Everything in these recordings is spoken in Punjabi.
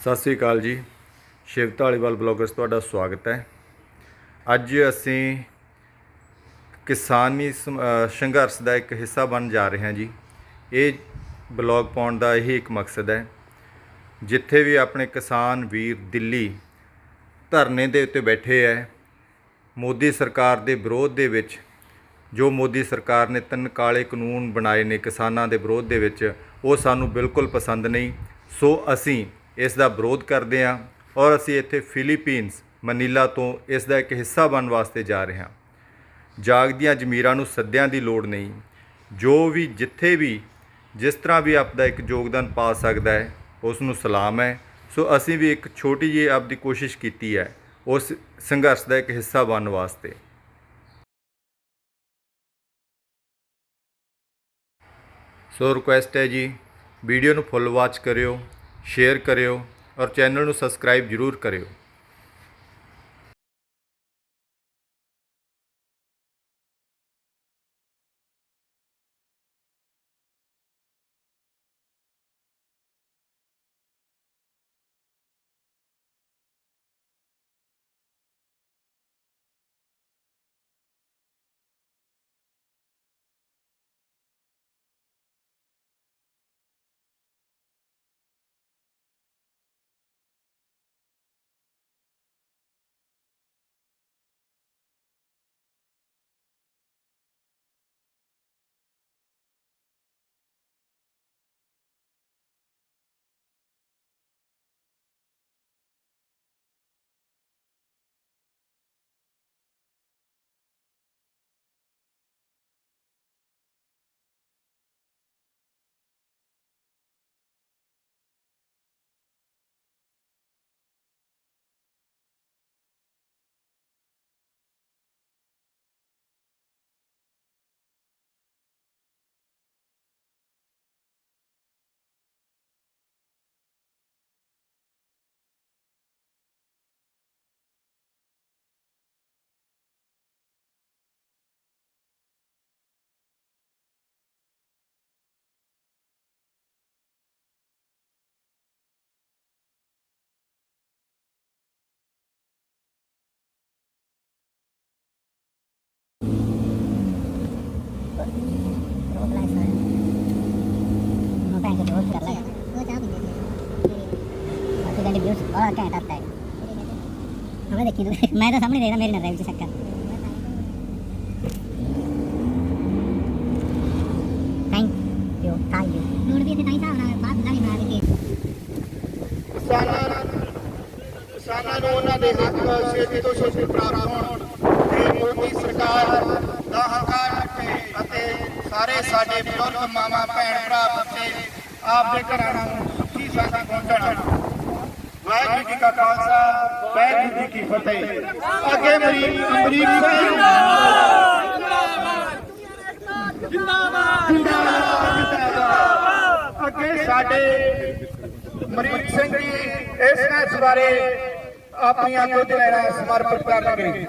ਸਤਿ ਸ੍ਰੀ ਅਕਾਲ ਜੀ। ਸ਼ਿਵ ਢਾਲੀਵਾਲ ਬਲੌਗਰਸ, ਤੁਹਾਡਾ ਸਵਾਗਤ ਹੈ। ਅੱਜ ਅਸੀਂ ਕਿਸਾਨੀ ਸਮ- ਸੰਘਰਸ਼ ਦਾ ਇੱਕ ਹਿੱਸਾ ਬਣ ਜਾ ਰਹੇ ਹਾਂ ਜੀ। ਇਹ ਬਲੌਗ ਪਾਉਣ ਦਾ ਇਹੀ ਇੱਕ ਮਕਸਦ ਹੈ। ਜਿੱਥੇ ਵੀ ਆਪਣੇ ਕਿਸਾਨ ਵੀਰ ਦਿੱਲੀ ਧਰਨੇ ਦੇ ਉੱਤੇ ਬੈਠੇ ਹੈ, ਮੋਦੀ ਸਰਕਾਰ ਦੇ ਵਿਰੋਧ ਦੇ ਵਿੱਚ, ਜੋ ਮੋਦੀ ਸਰਕਾਰ ਨੇ ਤਿੰਨ ਕਾਲੇ ਕਾਨੂੰਨ ਬਣਾਏ ਨੇ ਕਿਸਾਨਾਂ ਦੇ ਵਿਰੋਧ ਦੇ ਵਿੱਚ, ਉਹ ਸਾਨੂੰ ਬਿਲਕੁਲ ਪਸੰਦ ਨਹੀਂ। ਸੋ ਅਸੀਂ ਇਸ ਦਾ ਵਿਰੋਧ ਕਰਦੇ ਹਾਂ ਔਰ ਅਸੀਂ ਇੱਥੇ ਫਿਲੀਪੀਨਸ, ਮਨੀਲਾ ਤੋਂ ਇਸ ਦਾ ਇੱਕ ਹਿੱਸਾ ਬਣਨ ਵਾਸਤੇ ਜਾ ਰਹੇ ਹਾਂ। ਜਾਗਦੀਆਂ ਜ਼ਮੀਰਾਂ ਨੂੰ ਸੱਦਿਆਂ ਦੀ ਲੋੜ ਨਹੀਂ। ਜੋ ਵੀ ਜਿੱਥੇ ਵੀ, ਜਿਸ ਤਰ੍ਹਾਂ ਵੀ ਆਪਦਾ ਇੱਕ ਯੋਗਦਾਨ ਪਾ ਸਕਦਾ ਹੈ, ਉਸ ਨੂੰ ਸਲਾਮ ਹੈ। ਸੋ ਅਸੀਂ ਵੀ ਇੱਕ ਛੋਟੀ ਜਿਹੀ ਆਪਦੀ ਕੋਸ਼ਿਸ਼ ਕੀਤੀ ਹੈ, ਉਸ ਸੰਘਰਸ਼ ਦਾ ਇੱਕ ਹਿੱਸਾ ਬਣਨ ਵਾਸਤੇ। ਸੋ ਰਿਕੁਐਸਟ ਹੈ ਜੀ, ਵੀਡੀਓ ਨੂੰ ਫੁੱਲ ਵਾਚ ਕਰਿਓ। ਸ਼ੇਅਰ ਕਰਿਓ ਔਰ ਚੈਨਲ ਨੂੰ ਸਬਸਕ੍ਰਾਈਬ ਜ਼ਰੂਰ ਕਰਿਓ। ਬੜਾ ਘੈਂਟ ਆਤਾ ਹੈ ਹਮੇ ਦੇਖੀ ਤੂੰ ਮੈਂ ਤਾਂ ਸਾਹਮਣੇ ਦੇਖਦਾ ਮੇਰੀ ਨਜ਼ਰ ਵਿੱਚ ਸ਼ੱਕਰ ਥੈਂਕ ਯੂ ਥੈਂਕ ਯੂ ਹੁਣ ਵੀ ਇੱਥੇ ਤਾਂ ਹੀ ਹਿਸਾਬ ਨਾਲ ਬਾਅਦ ਦਾ ਵੀ ਬਣਾ ਦਿੱਤੀ ਕਿਸਾਨਾਂ ਕਿਸਾਨਾਂ ਨੂੰ ਉਹਨਾਂ ਦੇ ਹੱਕ ਛੇਤੀ ਤੋਂ ਛੇਤੀ ਪ੍ਰਾਪਤ ਹੋਣ ਤੇ ਮੋਦੀ ਸਰਕਾਰ ਦਾ ਹੰਕਾਰ ਰੱਖੇ ਅਤੇ ਸਾਰੇ ਸਾਡੇ ਬਜ਼ੁਰਗ ਮਾਮਾ ਭੈਣ ਭਰਾ ਬੱਚੇ ਆਪਦੇ ਘਰਾਂ ਨੂੰ ਸੁਖੀ ਸਾਂਝੀ ਪਹੁੰਚਣ ਵਾਹਿਗੁਰੂ ਜੀ ਕਾ ਖਾਲਸਾ, ਵਾਹਿਗੁਰੂ ਜੀ ਕੀ ਫਤਿਹ। ਅੱਗੇ ਮੇਰੀ ਅਮਰੀਕ ਸਿੰਘ ਜਿੰਦਾਬਾਦ। ਜਿੰਦਾਬਾਦ। ਅੱਗੇ ਸਾਡੇ ਮਰੀਕ ਸਿੰਘ ਜੀ, ਇਸ ਮੈਚ ਬਾਰੇ ਆਪਣੀਆਂ ਕੁਝ ਲੈਣਾ ਸਮਰਪਿਤ ਕਰਨਗੇ।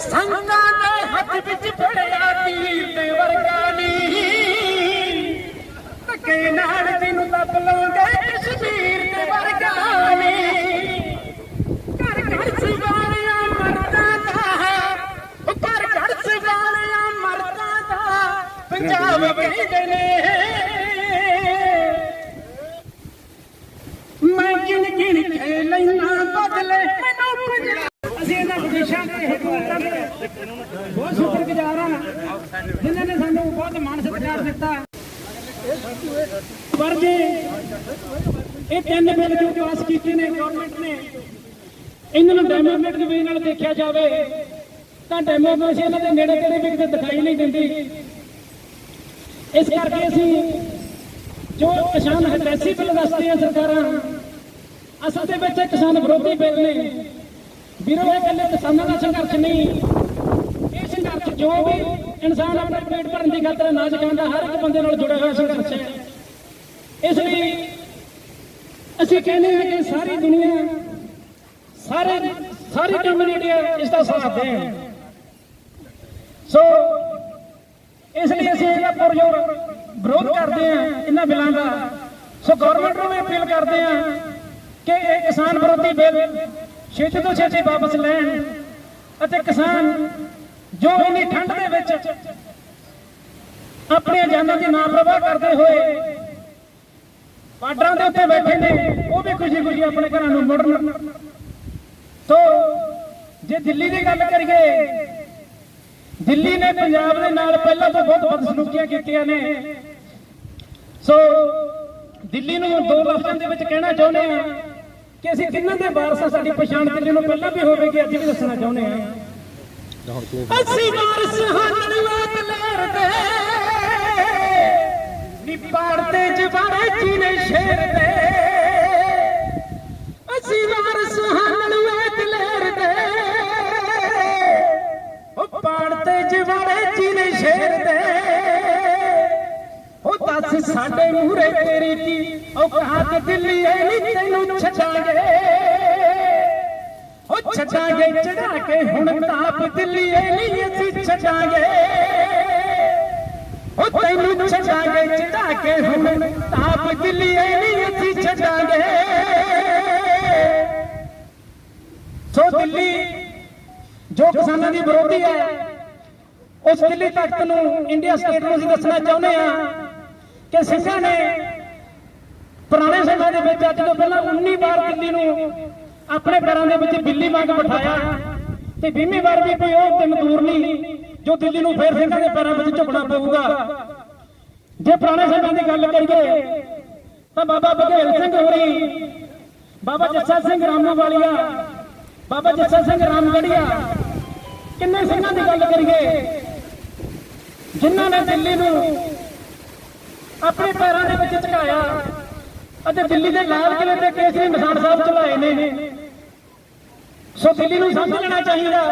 ਸੰਗਾਂ ਦੇ ਹੱਥ ਵਿੱਚ ਫੜਿਆ ਤੀਰ ਤੇ ਵਰਗਾ ਨੀ ਧੱਕੇ ਨਾਲ ਤੈਨੂੰ ਦੱਬ ਲਾਉਂਦੇ ਪੰਜਾਬ ਕਹਿੰਦੇ ਨੇ। ਮੈਂ ਗਿਣ ਗਿਣ ਕੇ ਲੈਣਾ ਬਦਲੇ ਮੈਨੂੰ ਪੰਜਾਬ ਅਸੀਂ ਇਹਨਾਂ ਵਿਦੇਸ਼ਾਂ ਦੇ ਹਕੂਮਤਾਂ ਦੇ ਬਹੁਤ ਸ਼ੁਕਰਗੁਜ਼ਾਰ ਹਾਂ ਜਿਨ੍ਹਾਂ ਨੇ ਸਾਨੂੰ ਬਹੁਤ ਮਾਣ ਸਤਿਕਾਰ ਦਿੱਤਾ ਪਰ ਜੇ ਇਹ ਤਿੰਨ ਬਿੱਲ ਜੋ ਪਾਸ ਕੀਤੇ ਨੇ ਗਵਰਨਮੈਂਟ ਨੇ। ਇਹਨਾਂ ਨੂੰ ਡੈਮੋਕ੍ਰੇਟਿਕ ਵੇ ਨਾਲ ਦੇਖਿਆ ਜਾਵੇ, ਤਾਂ ਡੈਮੋਕ੍ਰੇਸੀ ਇਹਨਾਂ ਦੇ ਨੇੜੇ ਤੇੜੇ ਵੀ ਕਿਤੇ ਦਿਖਾਈ ਨਹੀਂ ਦਿੰਦੀ। ਇਸ ਕਰਕੇ ਅਸੀਂ ਜੋ ਕਿਸਾਨ ਹਿਤੈਸ਼ੀ ਬਿੱਲ ਦੱਸਦੇ ਸਰਕਾਰਾਂ, ਅਸਲ ਦੇ ਵਿੱਚ ਕਿਸਾਨ ਵਿਰੋਧੀ ਬਿੱਲ ਨੇ। ਵੀਰੋ, ਇਹ ਇਕੱਲੇ ਕਿਸਾਨਾਂ ਦਾ ਸੰਘਰਸ਼ ਨਹੀਂ। ਇਹ ਸੰਘਰਸ਼ ਜੋ ਵੀ ਇਨਸਾਨ ਆਪਣੇ ਪੇਟ ਭਰਨ ਦੀ ਖਾਤਰ ਅਨਾਜ ਖਾਂਦਾ, ਹਰ ਇੱਕ ਬੰਦੇ ਨਾਲ ਜੁੜਿਆ ਹੋਇਆ ਸੰਘਰਸ਼ ਹੈ। ਇਸ ਲਈ ਅਸੀਂ ਕਹਿੰਦੇ ਹਾਂ ਕਿ ਸਾਰੀ ਦੁਨੀਆ, ਸਾਰੇ, ਸਾਰੀ ਕਮਿਊਨਿਟੀ ਇਸ ਦਾ ਸਾਥ ਦੇਣ। ਸੋ ਇਸ ਲਈ ਅਸੀਂ ਇਹਦਾ ਪੁਰਜੋਰ ਵਿਰੋਧ ਕਰਦੇ ਹਾਂ, ਇਹਨਾਂ ਬਿੱਲਾਂ ਦਾ। ਸੋ ਗਵਰਨਮੈਂਟ ਨੂੰ ਵੀ ਅਪੀਲ ਕਰਦੇ ਹਾਂ ਕਿ ਇਹ ਕਿਸਾਨ ਵਿਰੋਧੀ ਬਿੱਲ ਛੇਤੀ ਤੋਂ ਛੇਤੀ ਵਾਪਸ ਲੈਣ ਅਤੇ ਕਿਸਾਨ ਜੋ ਇੰਨੀ ਠੰਡ ਦੇ ਵਿੱਚ ਆਪਣੀਆਂ ਜਾਨਾਂ ਦੀ ਨਾ ਪ੍ਰਵਾਹ ਕਰਦੇ ਹੋਏ ਬਾਰਡਰਾਂ ਦੇ ਉੱਤੇ ਬੈਠੇ ਨੇ ਉਹ ਵੀ ਖੁਸ਼ੀ ਖੁਸ਼ੀ ਆਪਣੇ ਘਰਾਂ ਨੂੰ ਮੁੜਨ। ਸੋ ਜੇ ਦਿੱਲੀ ਦੀ ਗੱਲ ਕਰੀਏ ਦਿੱਲੀ ਨੇ ਪੰਜਾਬ ਦੇ ਨਾਲ ਪਹਿਲਾਂ ਤੋਂ ਬਹੁਤ ਬਦਸਲੂਕੀਆਂ ਕੀਤੀਆਂ ਨੇ। ਸੋ ਦਿੱਲੀ ਨੂੰ ਦੋ ਲਫ਼ਜ਼ਾਂ ਦੇ ਵਿੱਚ ਕਹਿਣਾ ਚਾਹੁੰਦੇ ਆ ਕਿ ਅਸੀਂ ਕਿੰਨਾਂ ਦੇ ਵਾਰਸ ਆ ਸਾਡੀ ਪਛਾਣ ਦਿੱਲੀ ਨੂੰ ਪਹਿਲਾਂ ਵੀ ਹੋਵੇਗੀ ਅੱਜ ਵੀ ਦੱਸਣਾ ਚਾਹੁੰਦੇ ਆ ਅਸੀਂ ਵਾਰਸ ਹਾਂ ਨਲਵਾਤ ਲਹਿਰ ਦੇ ਨੀ ਪਾੜਦੇ ਜਵਾੜੇ ਚੀਨੇ ਸ਼ੇਰ ਦੇ। ਅਸੀਂ ਵਾਰਸ ਹਾਂ ਨਲਵਾਤ ਲਹਿਰ ਦੇ। ਉਹ ਪਾੜਦੇ ਜਵਾੜੇ ਚੀਨੇ ਸ਼ੇਰ ਦੇ। ਉਹ ਦੱਸ ਸਾਡੇ ਮੂਹਰੇ ਤੇਰੀ ਕੀ ਔਕਾਤ ਦਿੱਲੀ ਐ ਨੀ ਤੈਨੂੰ ਛੱਡਾਂਗੇ। ਉਹ ਛੱਡਾਂਗੇ ਚੜਾ ਕੇ ਹੁਣ ਤਾਪ ਦਿੱਲੀ ਐ ਅਸੀਂ ਛੱਡਾਂਗੇ। ਤੈਨੂੰ ਛੱਡਾਂਗੇ ਚੜਾ ਕੇ ਹੁਣ। ਤਾਪ ਦਿੱਲੀ ਐ ਨੀ ਅਸੀਂ ਛੱਡਾਂਗੇ। ਸੋ ਦਿੱਲੀ ਜੋ ਕਿਸਾਨਾਂ ਦੀ ਵਿਰੋਧੀ ਹੈ ਉਸ ਦਿੱਲੀ ਤਖਤ ਨੂੰ ਇੰਡੀਆ ਸਟੇਟ ਨੂੰ ਅਸੀਂ ਦੱਸਣਾ ਚਾਹੁੰਦੇ ਆ ਕਿ ਸਿੱਖਾਂ ਨੇ ਪੁਰਾਣੇ ਸਮੇਂ ਦੇ ਵਿੱਚ ਅੱਜ ਤੋਂ ਪਹਿਲਾਂ 19 ਵਾਰ ਦਿੱਲੀ ਨੂੰ ਆਪਣੇ ਪੈਰਾਂ ਦੇ ਵਿੱਚ ਬਿੱਲੀ ਵਾਂਗ ਬਿਠਾਇਆ ਤੇ 20ਵੀਂ ਵਾਰ ਵੀ ਕੋਈ ਉਹ ਦਿਨ ਦੂਰ ਨਹੀਂ। ਜੋ ਦਿੱਲੀ ਨੂੰ ਫੇਰ ਸਿੱਖਾਂ ਦੇ ਪੈਰਾਂ ਵਿੱਚ ਝੁਕਣਾ ਪਊਗਾ। ਜੇ ਪੁਰਾਣੇ ਸਿੰਘਾਂ ਦੀ ਗੱਲ ਕਰੀਏ, ਤਾਂ ਬਾਬਾ ਬਘੇਲ ਸਿੰਘ ਹੋਰੀ, ਬਾਬਾ ਜੱਸਾ ਸਿੰਘ ਰਾਮੂ ਵਾਲੀਆ ਬਾਬਾ ਜੱਸਾ ਸਿੰਘ ਰਾਮਗੜੀਆ, ਕਿੰਨੇ ਸਿੰਘਾਂ ਦੀ ਗੱਲ ਕਰੀਏ, ਜਿਨ੍ਹਾਂ ਨੇ ਦਿੱਲੀ ਨੂੰ ਆਪਣੇ ਪੈਰਾਂ ਦੇ ਵਿੱਚ ਝੁਕਾਇਆ, ਅਤੇ ਦਿੱਲੀ ਦੇ ਲਾਲ ਕਿਲੇ ਤੇ ਕੇਸਰੀ ਨਿਸ਼ਾਨ ਸਾਹਿਬ ਚਲਾਏ ਨੇ। ਸੋ ਦਿੱਲੀ ਨੂੰ ਸਮਝ ਲੈਣਾ ਚਾਹੀਦਾ।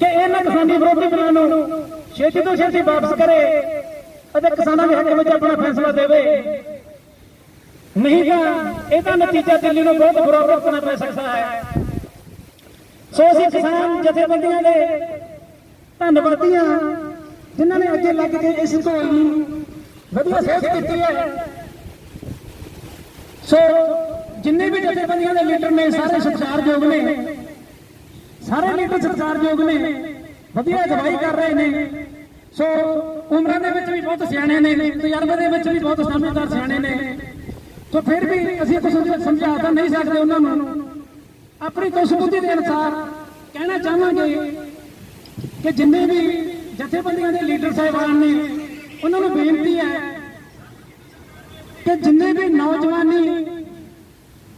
ਕਿ ਇਹਨਾਂ ਕਿਸਾਨੀ ਵਿਰੋਧੀ ਬਿੱਲਾਂ ਨੂੰ ਛੇਤੀ ਤੋਂ ਛੇਤੀ ਵਾਪਸ ਕਰੇ ਅਤੇ ਕਿਸਾਨਾਂ ਦੇ ਹੱਕ ਵਿੱਚ ਆਪਣਾ ਫੈਸਲਾ ਦੇਵੇ। ਨਹੀਂ ਤਾਂ ਇਹਦਾ ਨਤੀਜਾ ਦਿੱਲੀ ਨੂੰ ਬਹੁਤ ਬੁਰਾ ਭੁਗਤਣਾ ਪੈ ਸਕਦਾ ਹੈ। ਸੋ ਅਸੀਂ ਕਿਸਾਨ ਜਥੇਬੰਦੀਆਂ ਦੇ ਧੰਨਵਾਦੀਆਂ, ਜਿਨ੍ਹਾਂ ਨੇ ਅੱਗੇ ਲੱਗ ਕੇ ਇਸ ਘੋਲ ਵਧੀਆ ਸੇਧ ਦਿੱਤੀ ਹੈ। ਸੋ ਜਿੰਨੇ ਵੀ ਜਥੇਬੰਦੀਆਂ ਦੇ ਲੀਡਰ ਨੇ, ਸਾਰੇ ਸਤਿਕਾਰਯੋਗ ਨੇ ਸਾਰੇ ਲੀਡਰ ਸਤਿਕਾਰਯੋਗ ਨੇ, ਵਧੀਆ ਅਗਵਾਈ ਕਰ ਰਹੇ ਨੇ। ਸੋ ਉਮਰਾਂ ਦੇ ਵਿੱਚ ਵੀ ਬਹੁਤ ਸਿਆਣੇ ਨੇ, ਤਜਰਬੇ ਦੇ ਵਿੱਚ ਵੀ ਬਹੁਤ ਸਮਝਦਾਰ ਸਿਆਣੇ ਨੇ। ਸੋ ਫਿਰ ਵੀ ਅਸੀਂ ਕੁਝ ਸਮਝਾ ਤਾਂ ਨਹੀਂ ਸਕਦੇ ਉਹਨਾਂ ਨੂੰ। ਆਪਣੀ ਕੁਸਬੁੱਧੀ ਦੇ ਅਨੁਸਾਰ ਕਹਿਣਾ ਚਾਹਾਂਗੇ ਕਿ ਜਿੰਨੇ ਵੀ ਜਥੇਬੰਦੀਆਂ ਦੇ ਲੀਡਰ ਸਾਹਿਬਾਨ ਨੇ, ਉਹਨਾਂ ਨੂੰ ਬੇਨਤੀ ਹੈ ਕਿ ਜਿੰਨੇ ਵੀ ਨੌਜਵਾਨੀ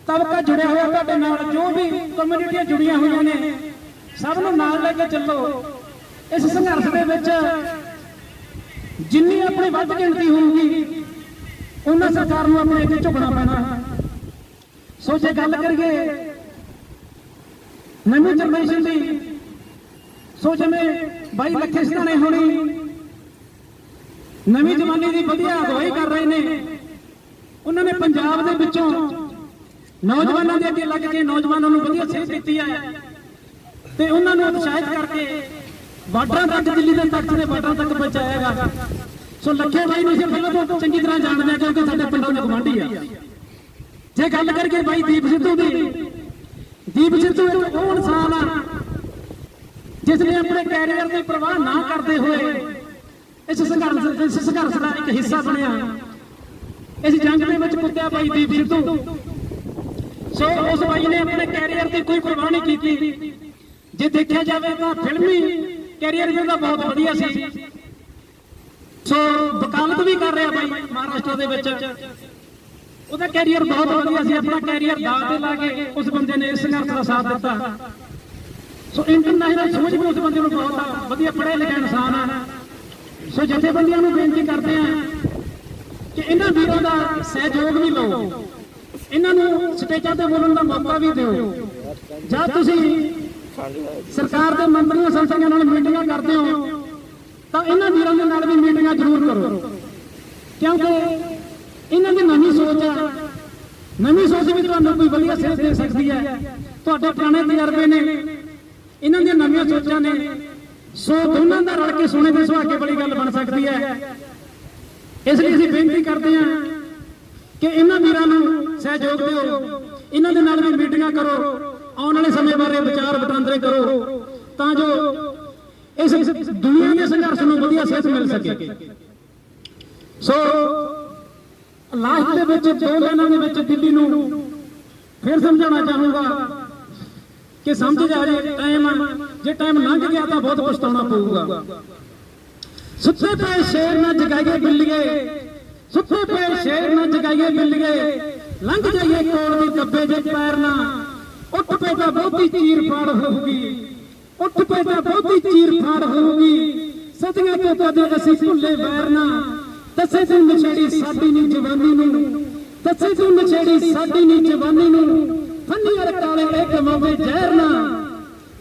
ਤਬਕਾ ਜੁੜਿਆ ਹੋਇਆ ਤੁਹਾਡੇ ਨਾਲ, ਜੋ ਵੀ ਕਮਿਊਨਿਟੀਆਂ ਜੁੜੀਆਂ ਹੋਈਆਂ ਨੇ ਸਭ ਨੂੰ ਨਾਲ ਲੈ ਕੇ ਚੱਲੋ। ਇਸ ਸੰਘਰਸ਼ ਦੇ ਵਿੱਚ ਜਿੰਨੀ ਆਪਣੀ ਵੱਧ ਗਿਣਤੀ ਹੋਊਗੀ, ਉਹਨਾਂ ਸਰਕਾਰ ਨੂੰ ਆਪਣੇ ਅੱਗੇ ਝੁਕਣਾ ਪੈਣਾ। ਸੋ ਜੇ ਗੱਲ ਕਰੀਏ ਨਵੀਂ ਜਨਰੇਸ਼ਨ ਦੀ, ਸੋ ਜਿਵੇਂ ਬਾਈ ਲੱਖੇ ਸਿਧਾਣੇ ਹੋਣੀ ਨਵੀਂ ਜਵਾਨੀ ਦੀ ਵਧੀਆ ਅਗਵਾਈ ਕਰ ਰਹੇ ਨੇ, ਉਹਨਾਂ ਨੇ ਪੰਜਾਬ ਦੇ ਵਿੱਚੋਂ ਨੌਜਵਾਨਾਂ ਦੇ ਅੱਗੇ ਲੱਗ ਕੇ ਨੌਜਵਾਨਾਂ ਨੂੰ ਵਧੀਆ ਸੇਧ ਦਿੱਤੀ ਹੈ ਤੇ ਉਹਨਾਂ ਨੂੰ ਉਤਸ਼ਾਹਿਤ ਕਰਕੇ ਬਾਰਡਰਾਂ ਤੱਕ, ਦਿੱਲੀ ਦੇ ਤਖਤ ਦੇ ਬਾਰਡਰਾਂ ਤੱਕ ਪਹੁੰਚਾਏਗਾ ਸੋ ਲੱਖੇ ਬਾਈ ਨੂੰ ਅਸੀਂ ਪਹਿਲਾਂ ਤੋਂ ਚੰਗੀ ਤਰ੍ਹਾਂ ਜਾਣਦੇ ਹਾਂ ਕਿਉਂਕਿ ਸਾਡੇ ਪਿੰਡੋਂ ਦੇ ਗਵਾਂਢੀ ਆ। ਜੇ ਗੱਲ ਕਰੀਏ ਬਾਈ ਦੀਪ ਸਿੱਧੂ ਦੀ, ਦੀਪ ਸਿੱਧੂ ਇੱਕ ਉਹ ਇਨਸਾਨ ਆ, ਜਿਸ ਨੇ ਆਪਣੇ ਕੈਰੀਅਰ ਦੀ ਪਰਵਾਹ ਨਾ ਕਰਦੇ ਹੋਏ ਇਸ ਸੰਘਰਸ਼ ਇਸ ਸੰਘਰਸ਼ ਦਾ ਇੱਕ ਹਿੱਸਾ ਬਣਿਆ। ਇਸ ਜੰਗ ਦੇ ਵਿੱਚ ਕੁੱਤਿਆ ਬਾਈ ਦੀਪ ਸਿੱਧੂ। ਸੋ ਉਸ ਬਾਈ ਨੇ ਆਪਣੇ ਕੈਰੀਅਰ ਦੀ ਕੋਈ ਪਰਵਾਹ ਨਹੀਂ ਕੀਤੀ। ਜੇ ਦੇਖਿਆ ਜਾਵੇ ਤਾਂ ਫਿਲਮੀ ਕੈਰੀਅਰ ਜਿਹਦਾ ਬਹੁਤ ਵਧੀਆ ਸੀ। ਸੋ ਵਕਾਲਤ ਵੀ ਕਰ ਰਿਹਾ ਬਾਈ ਮਹਾਰਾਸ਼ਟਰ ਦੇ ਵਿੱਚ। ਉਹਦਾ ਕੈਰੀਅਰ ਬਹੁਤ ਵਧੀਆ ਸੀ। ਆਪਣਾ ਕੈਰੀਅਰ ਦਾਅ ਤੇ ਲਾ ਕੇ ਉਸ ਬੰਦੇ ਨੇ ਸੰਘਰਸ਼ ਦਾ ਸਾਥ ਦਿੱਤਾ। ਸੋ ਇੰਟਰਨੈਸ਼ਨਲ ਸਮਝ ਵੀ ਉਸ ਬੰਦੇ ਨੂੰ ਬਹੁਤ ਆ। ਵਧੀਆ ਪੜ੍ਹਿਆ ਲਿਖਿਆ ਇਨਸਾਨ ਆ। ਸੋ ਜਥੇਬੰਦੀਆਂ ਨੂੰ ਬੇਨਤੀ ਕਰਦੇ ਆ ਕਿ ਇਹਨਾਂ ਵੀਰਾਂ ਦਾ ਸਹਿਯੋਗ ਵੀ ਲਓ। ਇਹਨਾਂ ਨੂੰ ਸਟੇਜਾਂ ਤੇ ਬੋਲਣ ਦਾ ਮੌਕਾ ਵੀ ਦਿਓ। ਜਾਂ ਤੁਸੀਂ ਸਰਕਾਰ ਦੇ ਮੰਤਰੀਆਂ ਸੰਸਥਾਵਾਂ ਨਾਲ ਮੀਟਿੰਗਾਂ ਕਰਦੇ ਹੋ, ਤਾਂ ਇਹਨਾਂ ਵੀਰਾਂ ਦੇ ਨਾਲ ਵੀ ਮੀਟਿੰਗਾਂ ਜ਼ਰੂਰ ਕਰੋ। ਕਿਉਂਕਿ ਇਹਨਾਂ ਦੀ ਨਵੀਂ ਸੋਚ ਆ ਨਵੀਂ ਸੋਚ ਵੀ ਤੁਹਾਨੂੰ ਕੋਈ ਵਧੀਆ ਸੇਧ ਦੇ ਸਕਦੀ ਹੈ। ਤੁਹਾਡੇ ਪੁਰਾਣੇ ਤਜਰਬੇ ਨੇ, ਇਹਨਾਂ ਦੀਆਂ ਨਵੀਆਂ ਸੋਚਾਂ ਨੇ। ਸੋ ਦੋਨਾਂ ਦਾ ਰਲ ਕੇ ਸੋਨੇ ਦੇ ਸੁਹਾਗੇ ਵਾਲੀ ਗੱਲ ਬਣ ਸਕਦੀ ਹੈ। ਇਸ ਲਈ ਅਸੀਂ ਬੇਨਤੀ ਕਰਦੇ ਹਾਂ ਕਿ ਇਹਨਾਂ ਵੀਰਾਂ ਨੂੰ ਸਹਿਯੋਗ ਦਿਓ। ਇਹਨਾਂ ਦੇ ਨਾਲ ਵੀ ਮੀਟਿੰਗਾਂ ਕਰੋ। ਆਉਣ ਵਾਲੇ ਸਮੇਂ ਬਾਰੇ ਵਿਚਾਰ ਵਟਾਂਦਰੇ ਕਰੋ, ਤਾਂ ਜੋ ਇਸ ਦੁਨੀਆ ਦੇ ਸੰਘਰਸ਼ ਨੂੰ ਵਧੀਆ ਸੇਧ ਮਿਲ ਸਕੇ। ਸੋ, ਲਾਸਟ ਦੇ ਵਿੱਚ, ਦੋ ਲਾਈਨਾਂ ਦੇ ਵਿੱਚ ਦਿੱਲੀ ਨੂੰ ਫਿਰ ਸਮਝਾਉਣਾ ਚਾਹੂੰਗਾ ਕਿ ਸਮਝ ਜਾ ਜੇ ਟਾਈਮ ਜੇ ਟਾਈਮ ਲੰਘ ਗਿਆ ਤਾਂ ਬਹੁਤ ਪਛਤਾਉਣਾ ਪਊਗਾ। ਸੁੱਤੇ ਪਏ ਸ਼ੇਰ ਨਾ ਜਗਾਈਏ ਬਿੱਲੀਏ, ਸੁੱਤੇ ਪਏ ਸ਼ੇਰ ਨਾ ਜਗਾਈਏ ਬਿੱਲੀਏ, ਲੰਘ ਜਾਈਏ ਕੋਲ ਦੀ ਦੱਬੇ ਜੇ ਪੈਰ ਨਾ ਉੱਠ ਪਏ ਤਾਂ ਬਹੁਤੀ ਚੀਰ ਫਾੜ ਹੋਊਗੀ। ਉੱਠ ਪਏ ਤਾਂ ਬਹੁਤੀ ਚੀਰ ਫਾੜ ਹੋਊਗੀ। ਸਦੀਆਂ ਤੋਂ ਕਦੇ ਅਸੀਂ ਭੁੱਲੇ ਵੈਰ ਨਾ, ਦੱਸੇ ਤੂੰ ਨਛੇੜੀ ਸਾਡੀ ਨੀ ਜਵਾਨੀ ਨੂੰ। ਦੱਸੇ ਤੂੰ ਨਛੇੜੀ ਸਾਡੀ ਨੀ ਜਵਾਨੀ ਨੂੰ। ਫੰਨੀਅਰ ਕਾਲੇ ਇਹ ਗਮਾਵੇ ਜ਼ਹਿਰ ਨਾ।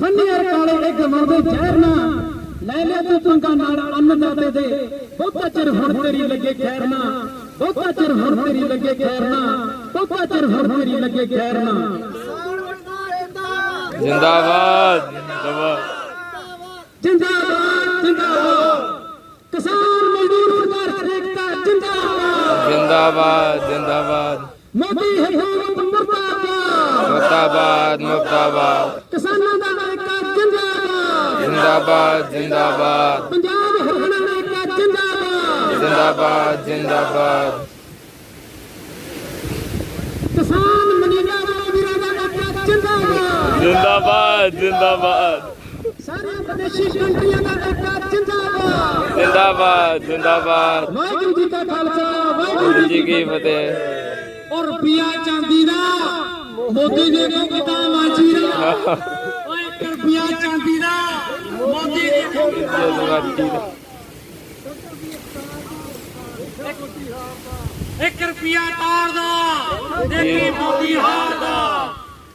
ਫੰਨੀਅਰ ਕਾਲੇ ਇਹ ਗਮਾਵੇ ਜ਼ਹਿਰ ਨਾ। ਲੈ ਲੈ ਤੂੰ ਤੁੰਗਾ ਨਾਲ ਅੰਨਦਾਤੇ ਦੇ। ਬਹੁਤਾ ਚਿਰ ਹੁਣ ਤੇਰੀ ਲੱਗੇ ਖੈਰ ਨਾ। ਬਹੁਤਾ ਚਿਰ ਹੁਣ ਤੇਰੀ ਲੱਗੇ ਖੈਰ ਨਾ। ਬਹੁਤਾ ਚਿਰ ਹੁਣ ਤੇਰੀ ਲੱਗੇ ਖੈਰ ਨਾ। ਜਿੰਦਾਬਾਦ। ਜਿੰਦਾਬਾਦ ਜਿੰਦਾਬਾਦ। ਜਿੰਦਾਬਾਦ ਕਿਸਾਨ ਮਜ਼ਦੂਰ ਸੰਘਰਸ਼ ਏਕਤਾ ਜਿੰਦਾਬਾਦ ਜਿੰਦਾਬਾਦ ਜਿੰਦਾਬਾਦ ਮੋਦੀ ਹਕੂਮਤ ਮੁਰਦਾਬਾਦ ਮੁਰਦਾਬਾਦ। ਮੁਰਦਾਬਾਦ ਕਿਸਾਨਾਂ ਦਾ ਏਕਾ ਜਿੰਦਾਬਾਦ ਜਿੰਦਾਬਾਦ ਜਿੰਦਾਬਾਦ ਪੰਜਾਬ ਹਰਿਆਣਾ ਏਕਾ ਜਿੰਦਾਬਾਦ। ਜਿੰਦਾਬਾਦ ਜਿੰਦਾਬਾਦ। ਜਿੰਦਾਬਾਦ ਜਿੰਦਾਬਾਦ। ਸਾਰੀਆਂ ਵਿਦੇਸ਼ੀ ਕੰਟਰੀਆਂ ਦਾ ਏਕਾ ਜਿੰਦਾਬਾਦ। ਜਿੰਦਾਬਾਦ ਜਿੰਦਾਬਾਦ। ਵਾਹਿਗੁਰੂ ਜੀ ਕਾ ਖਾਲਸਾ ਵਾਹਿਗੁਰੂ ਗੁਰੂ ਜੀ ਕੀ ਫਤਿਹ। ਔਰ ਰੁਪਿਆ ਚਾਂਦੀ ਦਾ ਮੋਦੀ ਨੇ ਕੋ ਕਿਤਾ ਮਾਂਜੀ ਦਾ। ਓਏ ਰੁਪਿਆ ਚਾਂਦੀ ਦਾ ਮੋਦੀ ਨੇ ਕੋ ਦਾ। ਇੱਕ ਰੁਪਿਆ ਤਾਰ ਦਾ ਦੇਖੀ ਮੋਦੀ ਹਾਰ ਦਾ।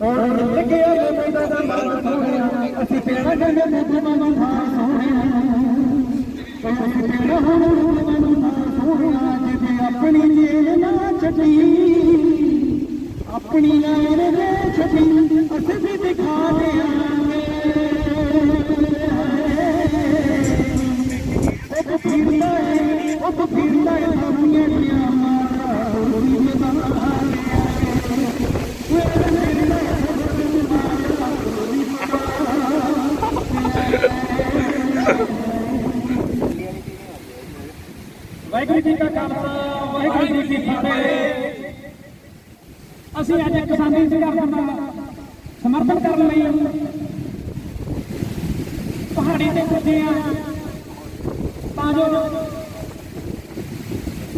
ਲਾਮ ਆਪਣੀ ਜੇਲ ਨਾ ਛੱਡੀ ਆਪਣੀ ਲਾਇਨ ਦੇ ਛੱਡੀ ਅਸੀਂ ਵੀ ਦਿਖਾ ਦੇਾਂਗੇ ਉਹ ਫਿਰਦਾ ਹੈ ਉਹ ਫਿਰਦਾ ਹੈ ਦੁਨੀਆ ਦੀਆਂ ਅੱਜ ਕਿਸਾਨੀ ਸੰਘਰਸ਼ ਦਾ ਸਮਰਥਨ ਕਰਨ ਲਈ ਪਹਾੜੀ ਤੇ ਪੁੱਜੇ ਆ। ਤਾਂ ਜੋ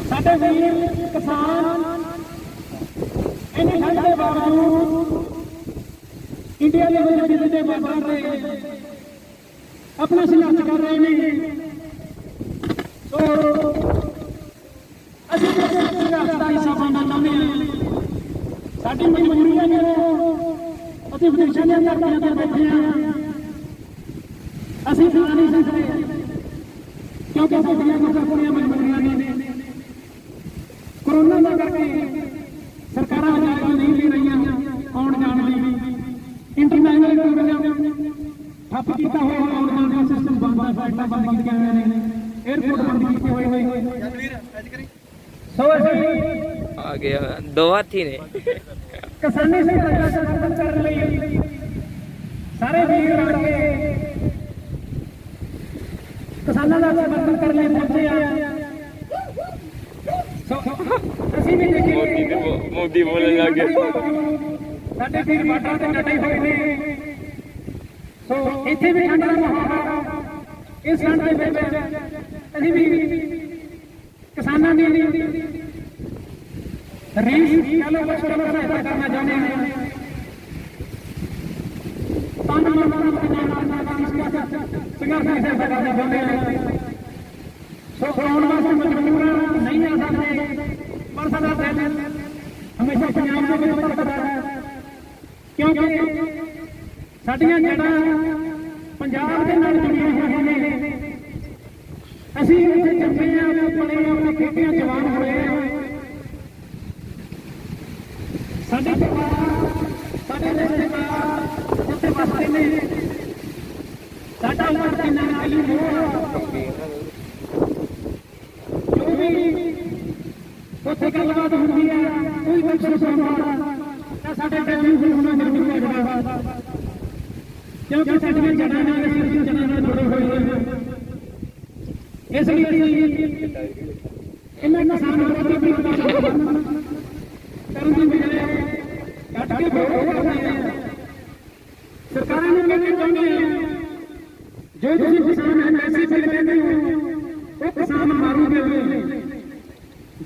ਸਾਡੇ ਵੀਰ, ਕਿਸਾਨ, ਇੰਨੀ ਠੰਡ ਦੇ ਬਾਵਜੂਦ ਇੰਡੀਆ ਦੇ ਵਿੱਚ ਦਿੱਲੀ ਦੇ ਬਾਰਡਰ ਤੇ ਆਪਣਾ ਸੰਘਰਸ਼ ਕਰ ਰਹੇ ਨੇ। ਸੋ ਅਸੀਂ ਸੰਘਰਸ਼ ਦਾ ਹਿੱਸਾ ਬਣਨਾ ਚਾਹੁੰਦੇ ਹਾਂ। ਸਾਡੀ ਮਜਬੂਰੀ ਹੈ। ਜਦੋਂ ਅਸੀਂ ਵਿਦੇਸ਼ਾਂ ਦੀਆਂ ਧਰਤੀਆਂ ਤੇ ਬੈਠੇ ਹਾਂ। ਅਸੀਂ ਖਾ ਨਹੀਂ ਸਕਦੇ ਕਿਉਂਕਿ ਸਾਡੀਆਂ ਕੁਝ ਆਪਣੀਆਂ ਮਜਬੂਰੀਆਂ ਨੇ। ਕਰੋਨਾ ਦਾ ਕਰਕੇ ਸਰਕਾਰਾਂ ਇਜਾਜ਼ਤ ਨਹੀਂ ਦੇ ਰਹੀਆਂ ਆਉਣ ਜਾਣ ਲਈ। ਇੰਟਰਨੈਸ਼ਨਲ ਟੂਰਿਜ਼ਮ ਠੱਪ ਕੀਤਾ ਹੋਇਆ ਆਉਣ ਜਾਣ ਦਾ ਸਿਸਟਮ ਬੰਦ ਹੈ ਫਲਾਈਟਾਂ ਬੰਦ ਕੀਤੀਆਂ ਹੋਈਆਂ ਨੇ। 에어ਪੋਰਟ ਬੰਦ ਕੀਤੇ ਹੋਏ ਹੋਏ ਸੋ ਅਸੀਂ ਆ ਗਿਆ ਦੋ ਹਾਥੀ ਨੇ। ਕਿਸਾਨੀ ਸੰਘਰਸ਼ ਦਾ ਸਮਰਥਨ ਕਰਨ ਲਈ ਸਾਰੇ ਵੀਰ ਰਲ ਕੇ ਕਿਸਾਨਾਂ ਦਾ ਸਮਰਥਨ ਕਰਨ ਲਈ ਪਹੁੰਚੇ ਆ। ਸੋ ਅਸੀਂ ਵੀ ਮੋਦੀ ਦੇਖੀਏ ਮੋਦੀ ਬੋਲਣ ਲੱਗ ਸਾਡੇ ਵੀਰ ਬਾਟਾ ਤੇ ਡਟੇ ਹੋਏ ਨੇ। ਸੋ ਇੱਥੇ ਵੀ ਠੰਡ ਮਾਹੌਲ। ਇਸ ਠੰਡ ਦੇ ਵਿੱਚ ਅਸੀਂ ਵੀ ਕਿਸਾਨਾਂ ਦੀ ਰੀਸ ਚਲੋ ਕੁਛ ਕਰੋ ਸਹਾਇਤਾ ਕਰਨਾ ਚਾਹੁੰਦੇ ਹਾਂ। ਤਨ ਮਨ ਧਨ ਪੰਜਾਬ ਦਾ ਸੰਘਰਸ਼ ਦੀ ਸਹਾਇਤਾ ਕਰਨਾ ਚਾਹੁੰਦੇ ਹਾਂ। ਸੋ ਆਉਣ ਵਾਸਤੇ ਮਜਬੂਰ ਨਹੀਂ ਆ ਸਕਦੇ। ਪਰ ਸਾਡਾ ਦਿਲ ਹਮੇਸ਼ਾ ਪੰਜਾਬ ਦੇ ਵਿੱਚ ਧੜਕਦਾ ਹੈ। ਸਾਡੀਆਂ ਜੜਾਂ ਪੰਜਾਬ ਦੇ ਨਾਲ ਜੁੜੀਆਂ ਹੋਈਆਂ ਨੇ। ਅਸੀਂ ਇੱਥੇ ਜੰਮੇ ਆ ਪਲੇ ਆ ਆਪਣੇ ਖੇਤੀਆਂ ਜਵਾਨ ਹੋਏ ਆ। ਸਾਡੇ ਸਾਡੇ ਰਿਸ਼ਤੇਦਾਰ ਉੱਥੇ ਵਸਦੇ ਨੇ? ਸਾਡਾ ਮਨ ਕਿੰਨਾ ਆਈ ਮੋਹ ਜੋ ਵੀ ਉੱਥੇ ਗੱਲਬਾਤ ਹੁੰਦੀ ਹੈ ਕੋਈ ਬਖਸ਼ੋ ਸੁਣਦਾ ਤਾਂ ਸਾਡੇ ਦਿਲ ਨੂੰ ਹੋਣਾ ਜ਼ਰੂਰ ਲੱਗਦਾ ਕਿਉਂਕਿ ਸਾਡੀਆਂ ਜੜਾਂ ਨਾਲ ਅਸੀਂ ਜੜਾਂ ਨਾਲ ਜੁੜੇ ਹੋਏ ਹਾਂ। ਇਸ ਲਈ ਇਹਨਾਂ ਕਿਸਾਨ ਵਿਰੋਧੀ ਬਿੱਲਾਂ ਦਾ ਕਰਨ। ਦੀ ਬਜਾਏ ਕੱਟ ਕੇ ਵਿਰੋਧ ਸਰਕਾਰਾਂ ਨੂੰ ਕਹਿਣਾ ਚਾਹੁੰਦੇ ਹਾਂ ਜੋ ਤੁਸੀਂ ਕਿਸਾਨ ਹੈ ਪੈਸੇ ਬਿੱਲ ਕਹਿੰਦੇ ਹੋ, ਉਹ ਕਿਸਾਨ ਮਾਰੂਗੇ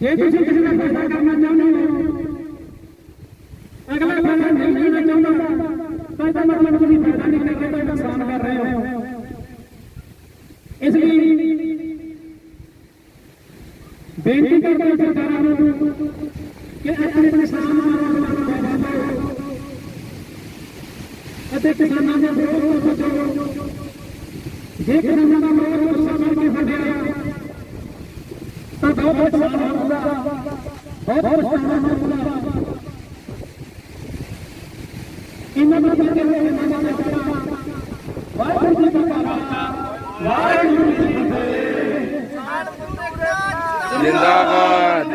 ਜੇ ਤੁਸੀਂ ਕਿਸੇ ਦਾ ਫਾਇਦਾ ਕਰਨਾ ਚਾਹੁੰਦੇ ਹੋ, ਅਗਲਾ ਫਾਇਦਾ ਨਹੀਂ ਲੈਣਾ ਚਾਹੁੰਦਾ, ਤਾਂ ਇਹਦਾ ਮਤਲਬ ਤੁਸੀਂ ਫਾਇਦਾ ਨਹੀਂ ਕਰ ਰਹੇ ਤਾਂ ਨੁਕਸਾਨ ਕਰ ਰਹੇ ਹੋ ਇਸ ਲਈ ਬੇਨਤੀ ਕਰਦੇ ਹਾਂ ਸਰਕਾਰਾਂ ਨੂੰ ਕਿ ਆਪਣੇ ਕਿਸਾਨ ਮਾਰਨ ਵਾਲਾ ਫਾਇਦਾ ਦਿਓ ਅਤੇ ਕਿਸਾਨਾਂ ਦੇ ਵਿਰੋਧ ਤੋਂ ਬਚੋ ਜੇ ਕਿਸਾਨਾਂ ਦਾ ਵਿਰੋਧ ਗੁੱਸਾ ਕਰਕੇ ਫੜਿਆ ਤਾਂ ਬਹੁਤ ਬਹੁਤ ਨੁਕਸਾਨ ਹੋਊਗਾ ਬਹੁਤ ਬਹੁਤ ਨੁਕਸਾਨ ਹੋਊਗਾ ਇਹਨਾਂ ਨੂੰ ਕਹਿੰਦੇ ਹੋਏ ਇਹਨਾਂ ਦਾ ਕਰਾਂ ਵਾਹਿਗੁਰੂ ਜੀ ਕਾ ਖਾਲਸਾ ਵਾਹਿਗੁਰੂ ਜੀ ਕੀ ਫਤਿਹ ਜਿੰਦਾਬਾਦ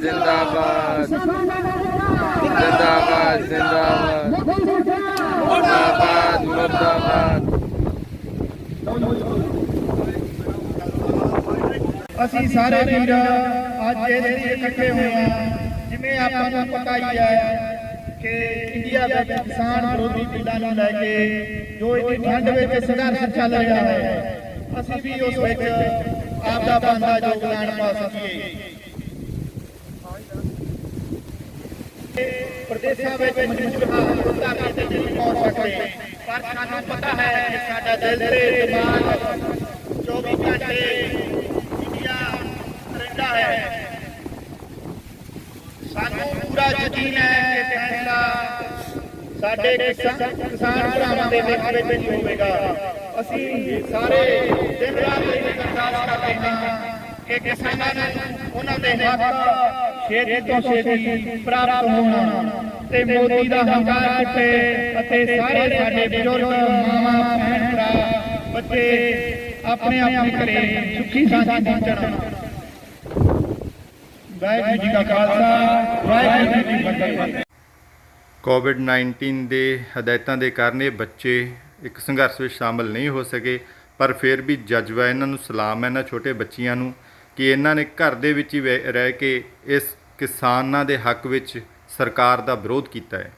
ਜਿੰਦਾਬਾਦ ਜਿੰਦਾਬਾਦ ਜਿੰਦਾਬਾਦ ਜਿੰਦਾਬਾਦ ਮੁਰਦਾਬਾਦ ਮੁਰਦਾਬਾਦ ਅਸੀਂ ਸਾਰੇ ਵੀਰ ਅੱਜ ਇਹਦੇ ਲਈ ਇਕੱਠੇ ਹੋਏ ਆ ਜਿਵੇਂ ਆਪਾਂ ਨੂੰ ਪਤਾ ਹੀ ਹੈ ਕਿ ਇੰਡੀਆ ਵਿੱਚ ਕਿਸਾਨ ਵਿਰੋਧੀ ਬਿੱਲਾਂ ਨੂੰ ਲੈ ਕੇ ਜੋ ਇਹਦੀ ਠੰਡ ਵਿੱਚ ਸੰਘਰਸ਼ ਚੱਲ ਰਿਹਾ ਹੈ, ਅਸੀਂ ਵੀ ਉਸ ਵਿੱਚ ਆਪ ਦਾ ਬਣਦਾ ਯੋਗਦਾਨ ਪਾ ਸਕੀਏ। ਪ੍ਰਦੇਸ਼ਾਂ ਵਿੱਚ ਮੌਜੂਦ ਹਾਂ ਧਰਤੀ ਤੇ ਨਹੀਂ ਪਹੁੰਚ ਸਕਦੇ ਪਰ ਸਾਨੂੰ ਪਤਾ ਹੈ ਕਿ ਸਾਡਾ ਦਿਲ ਤੇ ਦਿਮਾਗ 24 ਘੰਟੇ ਇੰਡੀਆ ਰਹਿੰਦਾ ਹੈ। ਸਾਨੂੰ ਪੂਰਾ ਯਕੀਨ ਹੈ ਕਿ ਫੈਸਲਾ ਸਾਡੇ ਕਿਸਾਨ ਭਰਾਵਾਂ ਦੇ ਹੱਕ ਵਿੱਚ ਹੋਵੇਗਾ। ਅਸੀਂ ਸਾਰੇ ਦਿਨ ਰਾਤ ਇਹ ਅਰਦਾਸ ਕਰਦੇ ਹਾਂ ਕਿ ਕਿਸਾਨਾਂ ਨੂੰ ਉਹਨਾਂ ਦੇ ਹੱਕ ਛੇਤੀ ਤੋਂ ਛੇਤੀ ਪ੍ਰਾਪਤ ਹੋਣ ਤੇ ਮੋਦੀ ਦਾ ਹੰਕਾਰ ਟੁੱਟੇ ਅਤੇ ਸਾਰੇ ਸਾਡੇ ਬਜ਼ੁਰਗ ਮਾਮਾ ਭੈਣ ਭਰਾ, ਬੱਚੇ ਆਪਣੇ ਆਪਣੇ ਘਰੇ ਸੁਖੀ ਸਾਂਝੀ ਪਹੁੰਚਣ। ਵਾਹਿਗੁਰੂ ਜੀ ਕਾ ਖਾਲਸਾ, ਵਾਹਿਗੁਰੂ ਜੀ ਕੀ ਫਤਿਹ। ਕੋਵਿਡ-19 ਦੇ ਹਦਾਇਤਾਂ ਦੇ ਕਾਰਨ ਇਹ ਬੱਚੇ ਇੱਕ ਸੰਘਰਸ਼ ਵਿੱਚ ਸ਼ਾਮਲ ਨਹੀਂ ਹੋ ਸਕੇ, ਪਰ ਫਿਰ ਵੀ ਜਜ਼ਬਾ ਇਹਨਾਂ ਨੂੰ ਸਲਾਮ ਹੈ ਇਹਨਾਂ ਛੋਟੇ ਬੱਚਿਆਂ ਨੂੰ ਕਿ ਇਹਨਾਂ ਨੇ ਘਰ ਦੇ ਵਿੱਚ ਹੀ ਵਹਿ- ਰਹਿ ਕੇ ਇਸ ਕਿਸਾਨਾਂ ਦੇ ਹੱਕ ਵਿੱਚ ਸਰਕਾਰ ਦਾ ਵਿਰੋਧ ਕੀਤਾ ਹੈ।